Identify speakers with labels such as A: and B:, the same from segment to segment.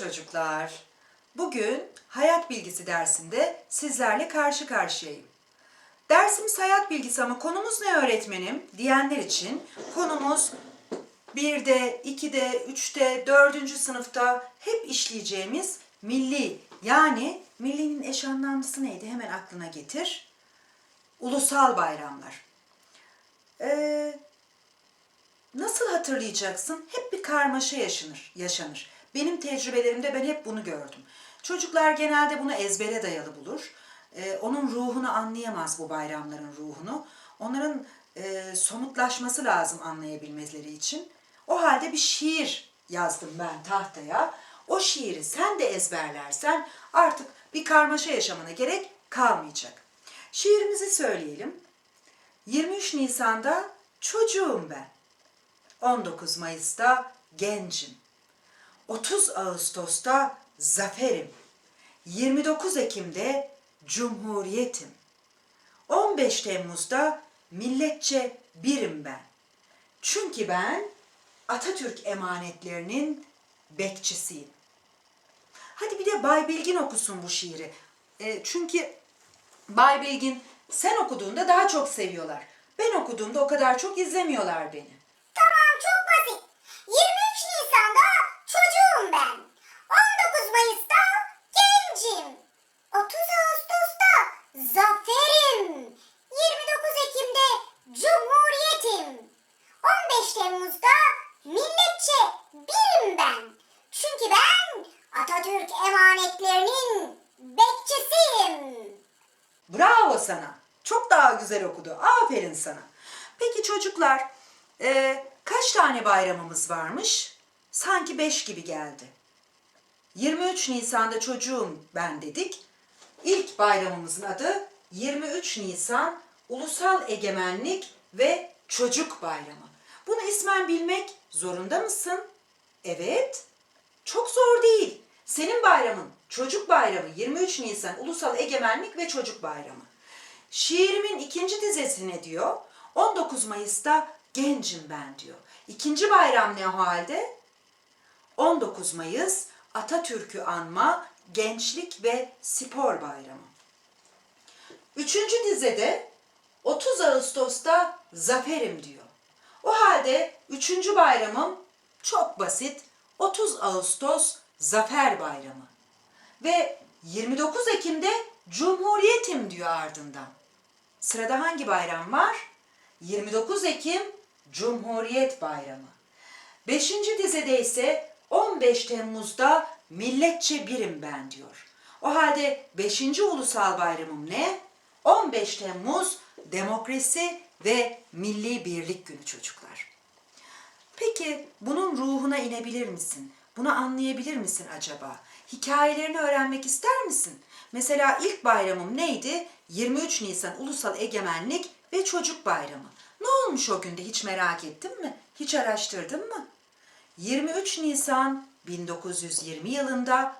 A: çocuklar. Bugün hayat bilgisi dersinde sizlerle karşı karşıyayım. Dersimiz hayat bilgisi ama konumuz ne öğretmenim diyenler için konumuz 1'de, 2'de, 3'te, 4. sınıfta hep işleyeceğimiz milli yani millinin eş anlamlısı neydi hemen aklına getir. Ulusal bayramlar. Ee, Nasıl hatırlayacaksın? Hep bir karmaşa yaşanır, yaşanır. Benim tecrübelerimde ben hep bunu gördüm. Çocuklar genelde bunu ezbere dayalı bulur. Ee, onun ruhunu anlayamaz bu bayramların ruhunu. Onların e, somutlaşması lazım anlayabilmeleri için. O halde bir şiir yazdım ben tahtaya. O şiiri sen de ezberlersen artık bir karmaşa yaşamana gerek kalmayacak. Şiirimizi söyleyelim. 23 Nisan'da çocuğum ben. 19 Mayıs'ta gencim. 30 Ağustos'ta zaferim. 29 Ekim'de cumhuriyetim. 15 Temmuz'da milletçe birim ben. Çünkü ben Atatürk emanetlerinin bekçisiyim. Hadi bir de Bay Bilgin okusun bu şiiri. E, çünkü Bay Bilgin sen okuduğunda daha çok seviyorlar. Ben okuduğumda o kadar çok izlemiyorlar beni.
B: Tamam çok basit. 23 Nisan'da çocuğum ben. 19 Mayıs'ta gencim. 30 Ağustos'ta zaferim. 29 Ekim'de cumhuriyetim. 15 Temmuz'da milletçe birim ben. Çünkü ben Atatürk emanetlerinin bekçisiyim.
A: Bravo sana. Çok daha güzel okudu. Aferin sana. Peki çocuklar, e, kaç tane bayramımız varmış? Sanki beş gibi geldi. 23 Nisan'da çocuğum ben dedik. İlk bayramımızın adı 23 Nisan Ulusal Egemenlik ve Çocuk Bayramı. Bunu ismen bilmek zorunda mısın? Evet. Çok zor değil. Senin bayramın Çocuk Bayramı 23 Nisan Ulusal Egemenlik ve Çocuk Bayramı. Şiirimin ikinci dizesi ne diyor? 19 Mayıs'ta gencim ben diyor. İkinci bayram ne halde? 19 Mayıs Atatürk'ü anma gençlik ve spor bayramı. Üçüncü dizede 30 Ağustos'ta zaferim diyor. O halde üçüncü bayramım çok basit 30 Ağustos Zafer Bayramı. Ve 29 Ekim'de Cumhuriyetim diyor ardından. Sırada hangi bayram var? 29 Ekim Cumhuriyet Bayramı. Beşinci dizede ise 15 Temmuz'da milletçe birim ben diyor. O halde 5. ulusal bayramım ne? 15 Temmuz Demokrasi ve Milli Birlik Günü çocuklar. Peki bunun ruhuna inebilir misin? Bunu anlayabilir misin acaba? Hikayelerini öğrenmek ister misin? Mesela ilk bayramım neydi? 23 Nisan Ulusal Egemenlik ve Çocuk Bayramı. Ne olmuş o günde hiç merak ettin mi? Hiç araştırdın mı? 23 Nisan 1920 yılında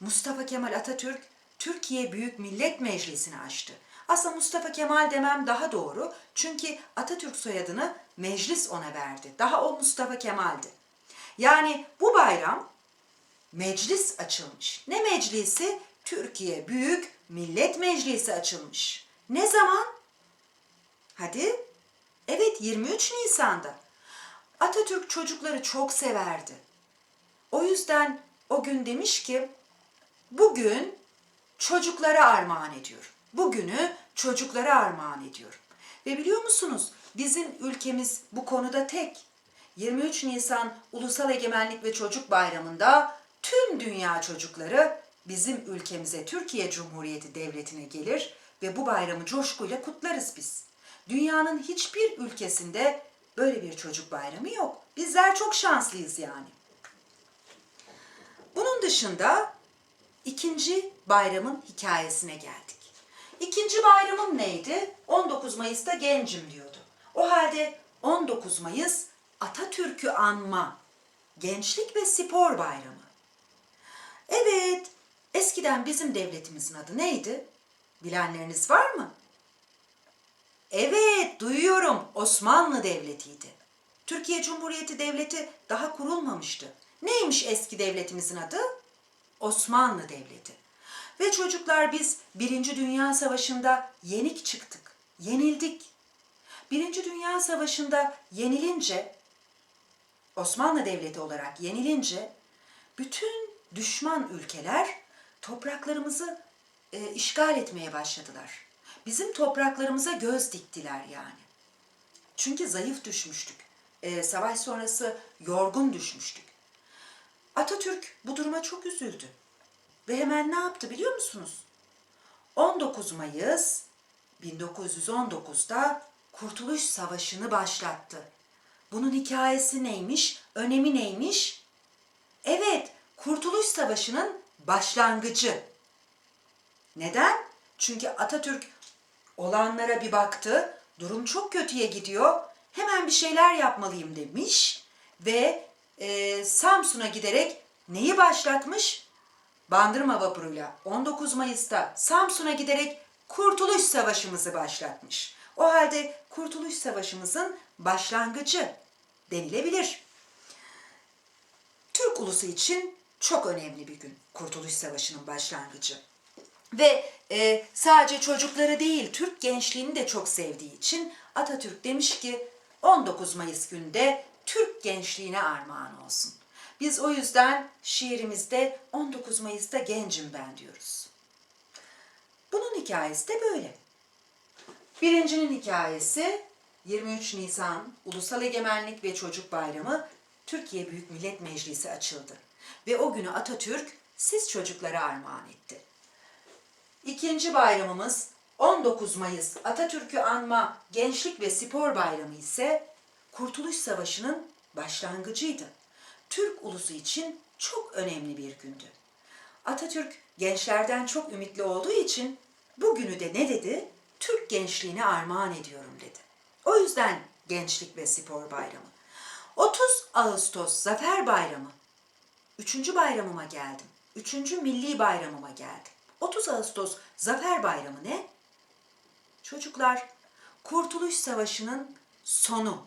A: Mustafa Kemal Atatürk Türkiye Büyük Millet Meclisi'ni açtı. Aslında Mustafa Kemal demem daha doğru. Çünkü Atatürk soyadını meclis ona verdi. Daha o Mustafa Kemal'di. Yani bu bayram meclis açılmış. Ne meclisi? Türkiye Büyük Millet Meclisi açılmış. Ne zaman? Hadi. Evet 23 Nisan'da. Atatürk çocukları çok severdi. O yüzden o gün demiş ki bugün çocuklara armağan ediyorum. Bugünü çocuklara armağan ediyorum. Ve biliyor musunuz bizim ülkemiz bu konuda tek. 23 Nisan Ulusal Egemenlik ve Çocuk Bayramı'nda tüm dünya çocukları bizim ülkemize Türkiye Cumhuriyeti Devleti'ne gelir ve bu bayramı coşkuyla kutlarız biz. Dünyanın hiçbir ülkesinde böyle bir çocuk bayramı yok. Bizler çok şanslıyız yani. Bunun dışında ikinci bayramın hikayesine geldik. İkinci bayramım neydi? 19 Mayıs'ta gencim diyordu. O halde 19 Mayıs Atatürk'ü anma, gençlik ve spor bayramı. Evet, eskiden bizim devletimizin adı neydi? Bilenleriniz var mı? Evet, duyuyorum. Osmanlı Devleti'ydi. Türkiye Cumhuriyeti Devleti daha kurulmamıştı. Neymiş eski devletimizin adı? Osmanlı Devleti. Ve çocuklar biz Birinci Dünya Savaşı'nda yenik çıktık, yenildik. Birinci Dünya Savaşı'nda yenilince, Osmanlı Devleti olarak yenilince, bütün düşman ülkeler topraklarımızı e, işgal etmeye başladılar. Bizim topraklarımıza göz diktiler yani. Çünkü zayıf düşmüştük. E, savaş sonrası yorgun düşmüştük. Atatürk bu duruma çok üzüldü. Ve hemen ne yaptı biliyor musunuz? 19 Mayıs 1919'da Kurtuluş Savaşı'nı başlattı. Bunun hikayesi neymiş, önemi neymiş? Evet, Kurtuluş Savaşı'nın başlangıcı. Neden? Çünkü Atatürk olanlara bir baktı, durum çok kötüye gidiyor, hemen bir şeyler yapmalıyım demiş ve e, Samsun'a giderek neyi başlatmış? Bandırma vapuruyla 19 Mayıs'ta Samsun'a giderek Kurtuluş Savaşımızı başlatmış. O halde Kurtuluş Savaşımızın başlangıcı denilebilir. Türk ulusu için çok önemli bir gün Kurtuluş Savaşı'nın başlangıcı. Ve e, sadece çocukları değil Türk gençliğini de çok sevdiği için Atatürk demiş ki 19 Mayıs günde Türk gençliğine armağan olsun. Biz o yüzden şiirimizde 19 Mayıs'ta gencim ben diyoruz. Bunun hikayesi de böyle. Birincinin hikayesi 23 Nisan Ulusal Egemenlik ve Çocuk Bayramı Türkiye Büyük Millet Meclisi açıldı. Ve o günü Atatürk siz çocuklara armağan etti. İkinci bayramımız 19 Mayıs Atatürk'ü anma Gençlik ve Spor Bayramı ise Kurtuluş Savaşı'nın başlangıcıydı. Türk ulusu için çok önemli bir gündü. Atatürk gençlerden çok ümitli olduğu için bugünü de ne dedi? Türk gençliğine armağan ediyorum dedi. O yüzden Gençlik ve Spor Bayramı. 30 Ağustos Zafer Bayramı. Üçüncü bayramıma geldim. Üçüncü milli bayramıma geldim. 30 Ağustos Zafer Bayramı ne? Çocuklar, Kurtuluş Savaşı'nın sonu.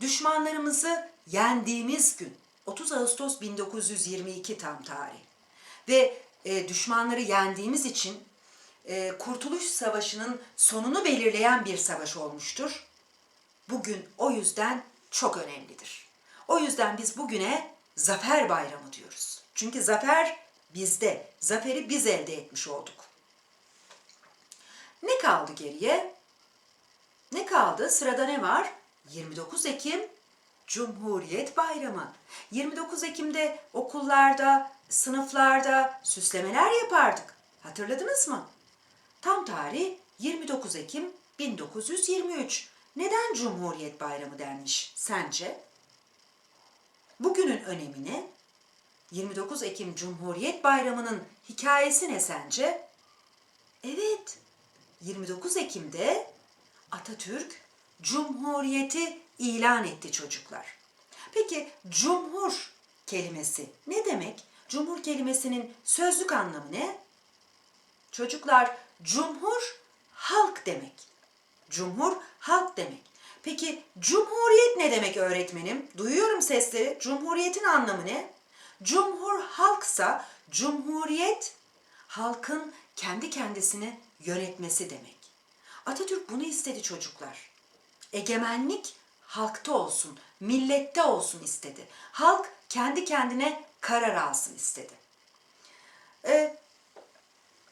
A: Düşmanlarımızı yendiğimiz gün. 30 Ağustos 1922 tam tarih. Ve e, düşmanları yendiğimiz için e, Kurtuluş Savaşı'nın sonunu belirleyen bir savaş olmuştur. Bugün o yüzden çok önemlidir. O yüzden biz bugüne Zafer Bayramı diyoruz. Çünkü zafer bizde. Zaferi biz elde etmiş olduk. Ne kaldı geriye? Ne kaldı? Sırada ne var? 29 Ekim Cumhuriyet Bayramı. 29 Ekim'de okullarda, sınıflarda süslemeler yapardık. Hatırladınız mı? Tam tarih 29 Ekim 1923. Neden Cumhuriyet Bayramı denmiş sence? Bugünün önemi ne? 29 Ekim Cumhuriyet Bayramı'nın hikayesi ne sence? Evet, 29 Ekim'de Atatürk Cumhuriyeti ilan etti çocuklar. Peki cumhur kelimesi ne demek? Cumhur kelimesinin sözlük anlamı ne? Çocuklar cumhur halk demek. Cumhur halk demek. Peki cumhuriyet ne demek öğretmenim? Duyuyorum sesleri. Cumhuriyetin anlamı ne? Cumhur halksa cumhuriyet halkın kendi kendisini yönetmesi demek. Atatürk bunu istedi çocuklar. Egemenlik halkta olsun, millette olsun istedi. Halk kendi kendine karar alsın istedi. Ee,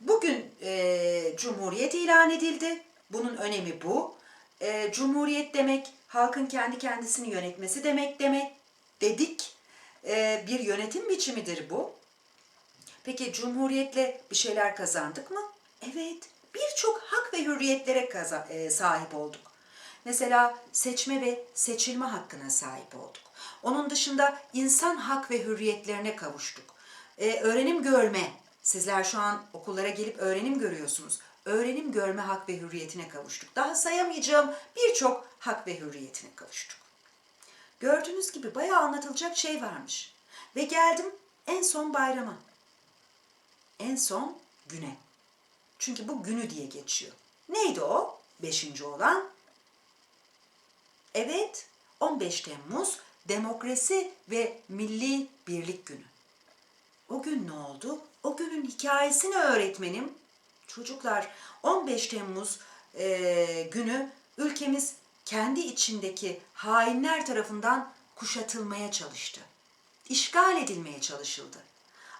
A: bugün e, Cumhuriyet ilan edildi. Bunun önemi bu. E, Cumhuriyet demek halkın kendi kendisini yönetmesi demek demek dedik. E, bir yönetim biçimidir bu. Peki Cumhuriyetle bir şeyler kazandık mı? Evet, birçok hak ve hürriyetlere kaza- e, sahip olduk. Mesela seçme ve seçilme hakkına sahip olduk. Onun dışında insan hak ve hürriyetlerine kavuştuk. Ee, öğrenim görme, sizler şu an okullara gelip öğrenim görüyorsunuz. Öğrenim görme hak ve hürriyetine kavuştuk. Daha sayamayacağım birçok hak ve hürriyetine kavuştuk. Gördüğünüz gibi bayağı anlatılacak şey varmış. Ve geldim en son bayrama. En son güne. Çünkü bu günü diye geçiyor. Neydi o? Beşinci olan Evet, 15 Temmuz Demokrasi ve Milli Birlik Günü. O gün ne oldu? O günün hikayesini öğretmenim. Çocuklar 15 Temmuz eee, günü ülkemiz kendi içindeki hainler tarafından kuşatılmaya çalıştı. İşgal edilmeye çalışıldı.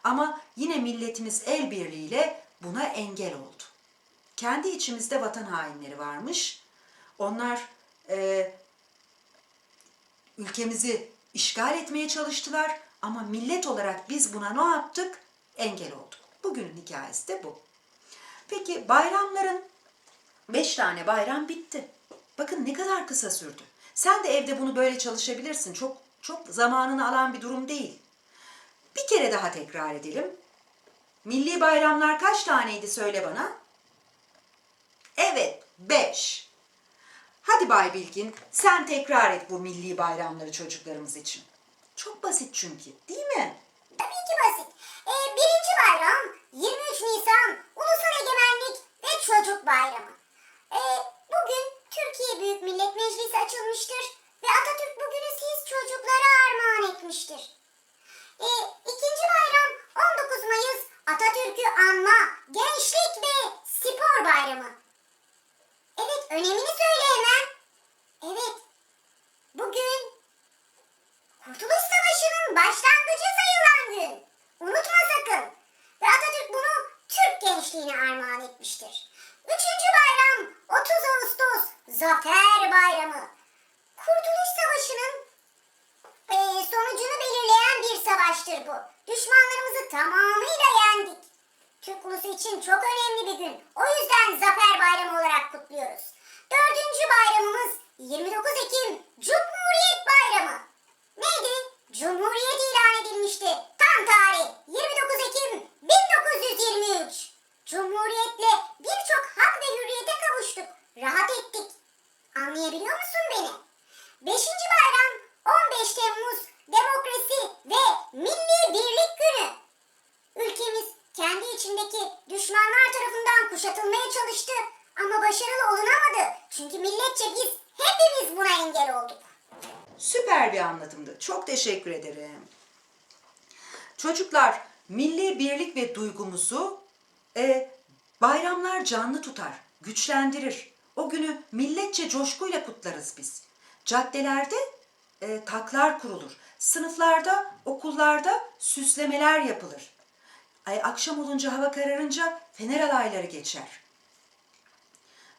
A: Ama yine milletimiz el birliğiyle buna engel oldu. Kendi içimizde vatan hainleri varmış. Onlar eee ülkemizi işgal etmeye çalıştılar ama millet olarak biz buna ne yaptık? Engel olduk. Bugünün hikayesi de bu. Peki bayramların beş tane bayram bitti. Bakın ne kadar kısa sürdü. Sen de evde bunu böyle çalışabilirsin. Çok çok zamanını alan bir durum değil. Bir kere daha tekrar edelim. Milli bayramlar kaç taneydi söyle bana? Evet, beş. Hadi Bay Bilgin, sen tekrar et bu milli bayramları çocuklarımız için. Çok basit çünkü, değil mi?
B: Tabii ki basit. Ee, birinci bayram 23 Nisan Çocuk Bayramı. Ee, bugün Türkiye Büyük Millet Meclisi açılmıştır ve Atatürk bugünü siz çocuklara armağan etmiştir. Ee, ikinci bayram 19 Mayıs Atatürk'ü anma, gençlik ve spor bayramı. Evet, önemini söyle hemen. Evet, bugün Kurtuluş Savaşı'nın başlangıcı sayılan gün. Unutma sakın. Ve Atatürk bunu Türk gençliğine armağan etmiştir. Üçüncü bayram 30 Ağustos Zafer Bayramı. Kurtuluş Savaşı'nın eee, sonucunu belirleyen bir savaştır bu. Düşmanlarımızı tamamıyla yendik. Türk ulusu için çok önemli bir gün. O yüzden Zafer Bayramı olarak kutluyoruz. Dördüncü bayramımız 29 Ekim Cumhuriyet Bayramı. Neydi? Cumhuriyet ilan edilmişti. Tam tarih 29 Ekim 1923. Cumhuriyetle birçok hak ve hürriyete kavuştuk. Rahat ettik. Anlayabiliyor musun beni? Beşinci bayram 15 Temmuz Demokrasi ve Milli Birlik Günü. Ülkemiz kendi içindeki düşmanlar tarafından kuşatılmaya çalıştı ama başarılı olunamadı. Çünkü milletçe biz hepimiz buna engel olduk.
A: Süper bir anlatımdı. Çok teşekkür ederim. Çocuklar, milli birlik ve duygumuzu e, bayramlar canlı tutar, güçlendirir. O günü milletçe coşkuyla kutlarız biz. Caddelerde e, taklar kurulur. Sınıflarda, okullarda süslemeler yapılır. Ay, akşam olunca, hava kararınca fener alayları geçer.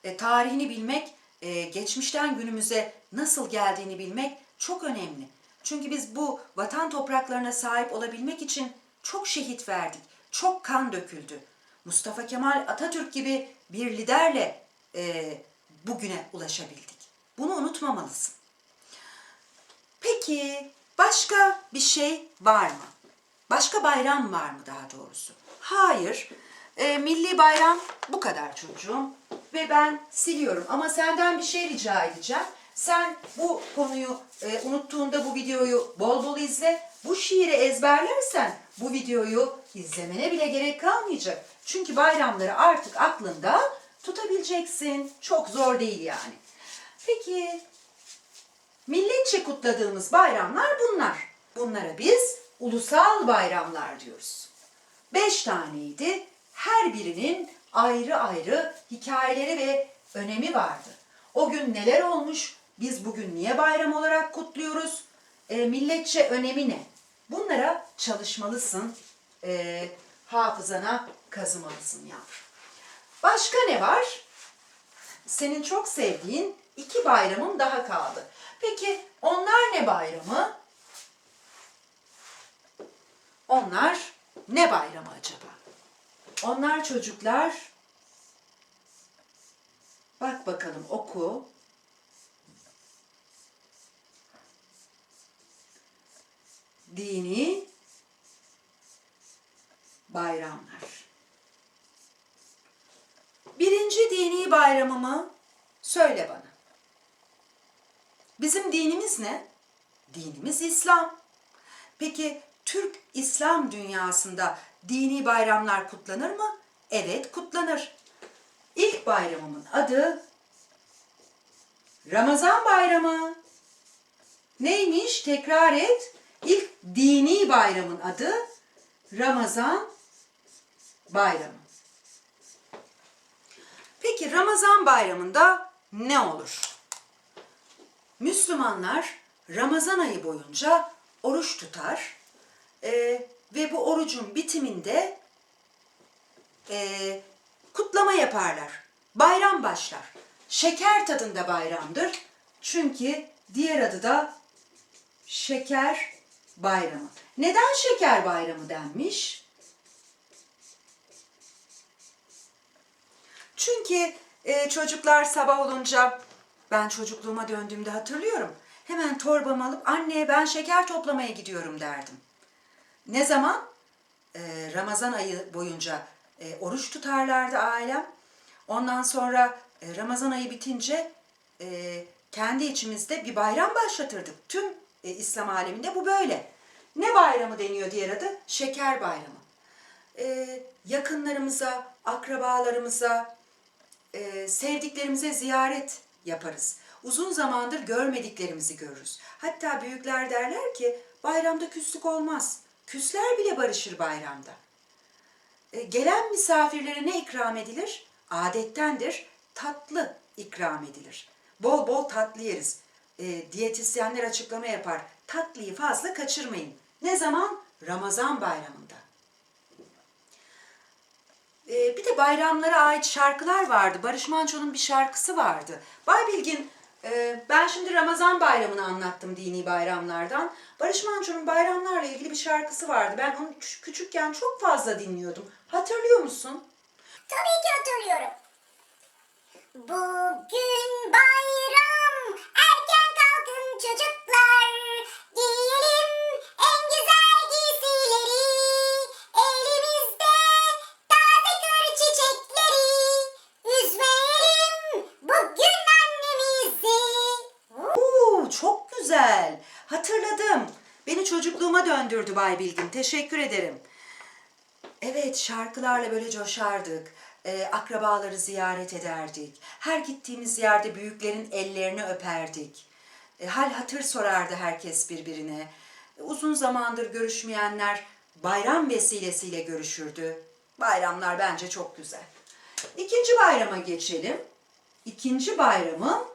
A: E, tarihini bilmek, e, geçmişten günümüze nasıl geldiğini bilmek çok önemli. Çünkü biz bu vatan topraklarına sahip olabilmek için çok şehit verdik, çok kan döküldü. Mustafa Kemal Atatürk gibi bir liderle e, bugüne ulaşabildik. Bunu unutmamalısın. Peki başka bir şey var mı? Başka bayram var mı daha doğrusu? Hayır. E, milli bayram bu kadar çocuğum. Ve ben siliyorum. Ama senden bir şey rica edeceğim. Sen bu konuyu e, unuttuğunda bu videoyu bol bol izle. Bu şiiri ezberlersen bu videoyu izlemene bile gerek kalmayacak. Çünkü bayramları artık aklında tutabileceksin. Çok zor değil yani. Peki Milletçe kutladığımız bayramlar bunlar. Bunlara biz ulusal bayramlar diyoruz. Beş taneydi. Her birinin ayrı ayrı hikayeleri ve önemi vardı. O gün neler olmuş, biz bugün niye bayram olarak kutluyoruz, e, milletçe önemi ne? Bunlara çalışmalısın, e, hafızana kazımalısın yavrum. Başka ne var? senin çok sevdiğin iki bayramın daha kaldı. Peki onlar ne bayramı? Onlar ne bayramı acaba? Onlar çocuklar bak bakalım oku. Dini bayramlar. Birinci dini bayramımı söyle bana. Bizim dinimiz ne? Dinimiz İslam. Peki Türk İslam dünyasında dini bayramlar kutlanır mı? Evet kutlanır. İlk bayramımın adı Ramazan bayramı. Neymiş? Tekrar et. İlk dini bayramın adı Ramazan bayramı. Peki Ramazan bayramında ne olur? Müslümanlar Ramazan ayı boyunca oruç tutar Ee, ve bu orucun bitiminde ee, kutlama yaparlar. Bayram başlar. Şeker tadında bayramdır. Çünkü diğer adı da şeker bayramı. Neden şeker bayramı denmiş? Çünkü e, çocuklar sabah olunca ben çocukluğuma döndüğümde hatırlıyorum. Hemen torbamı alıp anneye ben şeker toplamaya gidiyorum derdim. Ne zaman? Ee, Ramazan ayı boyunca e, oruç tutarlardı ailem. Ondan sonra e, Ramazan ayı bitince e, kendi içimizde bir bayram başlatırdık. Tüm e, İslam aleminde bu böyle. Ne bayramı deniyor diğer adı? Şeker bayramı. E, yakınlarımıza, akrabalarımıza, e, sevdiklerimize ziyaret yaparız. Uzun zamandır görmediklerimizi görürüz. Hatta büyükler derler ki bayramda küslük olmaz. Küsler bile barışır bayramda. E, gelen misafirlere ne ikram edilir? Adettendir tatlı ikram edilir. Bol bol tatlı yeriz. E, diyetisyenler açıklama yapar. Tatlıyı fazla kaçırmayın. Ne zaman? Ramazan bayramında. Ee, bir de bayramlara ait şarkılar vardı. Barış Manço'nun bir şarkısı vardı. Bay Bilgin, e, ben şimdi Ramazan bayramını anlattım dini bayramlardan. Barış Manço'nun bayramlarla ilgili bir şarkısı vardı. Ben onu küç- küçükken çok fazla dinliyordum. Hatırlıyor musun?
B: Tabii ki hatırlıyorum. Bugün
A: Bay Bilgin. Teşekkür ederim. Evet, şarkılarla böyle coşardık. Ee, akrabaları ziyaret ederdik. Her gittiğimiz yerde büyüklerin ellerini öperdik. E, hal hatır sorardı herkes birbirine. Uzun zamandır görüşmeyenler bayram vesilesiyle görüşürdü. Bayramlar bence çok güzel. İkinci bayrama geçelim. İkinci bayramın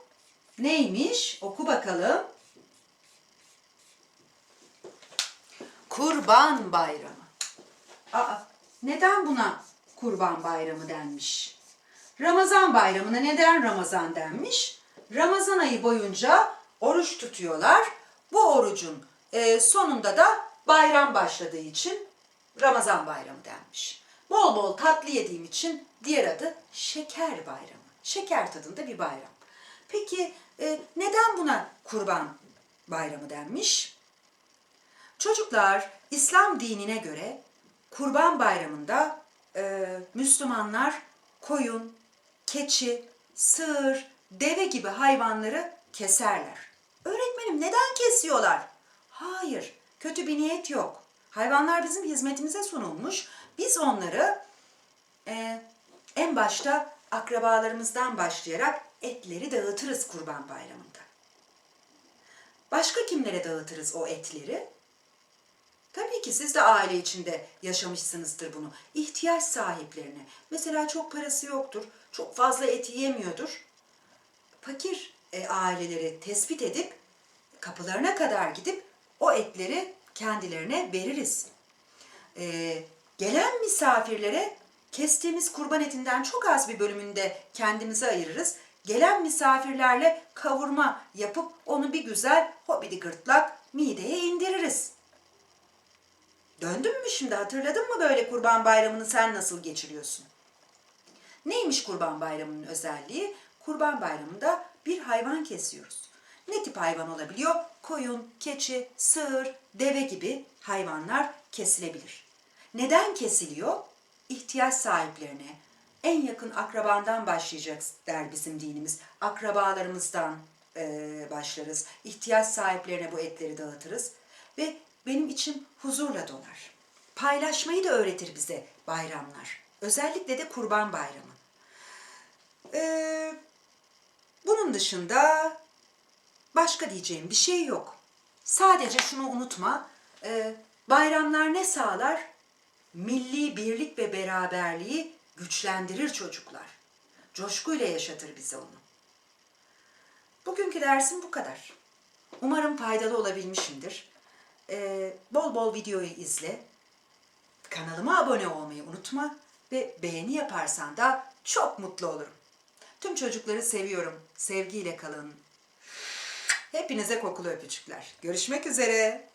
A: neymiş? Oku bakalım. Kurban Bayramı. Aa, neden buna Kurban Bayramı denmiş? Ramazan Bayramı'na neden Ramazan denmiş? Ramazan ayı boyunca oruç tutuyorlar. Bu orucun e, sonunda da bayram başladığı için Ramazan Bayramı denmiş. Bol bol tatlı yediğim için diğer adı Şeker Bayramı. Şeker tadında bir bayram. Peki e, neden buna Kurban Bayramı denmiş? Çocuklar İslam dinine göre Kurban Bayramı'nda e, Müslümanlar koyun, keçi, sığır, deve gibi hayvanları keserler. Öğretmenim neden kesiyorlar? Hayır, kötü bir niyet yok. Hayvanlar bizim hizmetimize sunulmuş. Biz onları e, en başta akrabalarımızdan başlayarak etleri dağıtırız Kurban Bayramı'nda. Başka kimlere dağıtırız o etleri? Tabii ki siz de aile içinde yaşamışsınızdır bunu. İhtiyaç sahiplerine. Mesela çok parası yoktur, çok fazla et yiyemiyordur. Fakir e, aileleri tespit edip kapılarına kadar gidip o etleri kendilerine veririz. E, gelen misafirlere kestiğimiz kurban etinden çok az bir bölümünde kendimize ayırırız. Gelen misafirlerle kavurma yapıp onu bir güzel hobidi gırtlak mideye indiririz. Döndün mü şimdi hatırladın mı böyle kurban bayramını sen nasıl geçiriyorsun? Neymiş kurban bayramının özelliği? Kurban bayramında bir hayvan kesiyoruz. Ne tip hayvan olabiliyor? Koyun, keçi, sığır, deve gibi hayvanlar kesilebilir. Neden kesiliyor? İhtiyaç sahiplerine, en yakın akrabandan başlayacak der bizim dinimiz. Akrabalarımızdan eee, başlarız. İhtiyaç sahiplerine bu etleri dağıtırız. Ve benim içim huzurla dolar. Paylaşmayı da öğretir bize bayramlar. Özellikle de kurban bayramı. Ee, bunun dışında başka diyeceğim bir şey yok. Sadece şunu unutma. ee, bayramlar ne sağlar? milli birlik ve beraberliği güçlendirir çocuklar. Coşkuyla yaşatır bize onu. Bugünkü dersim bu kadar. Umarım faydalı olabilmişimdir. Ee, bol bol videoyu izle. Kanalıma abone olmayı unutma ve beğeni yaparsan da çok mutlu olurum. Tüm çocukları seviyorum. Sevgiyle kalın. Hepinize kokulu öpücükler. Görüşmek üzere.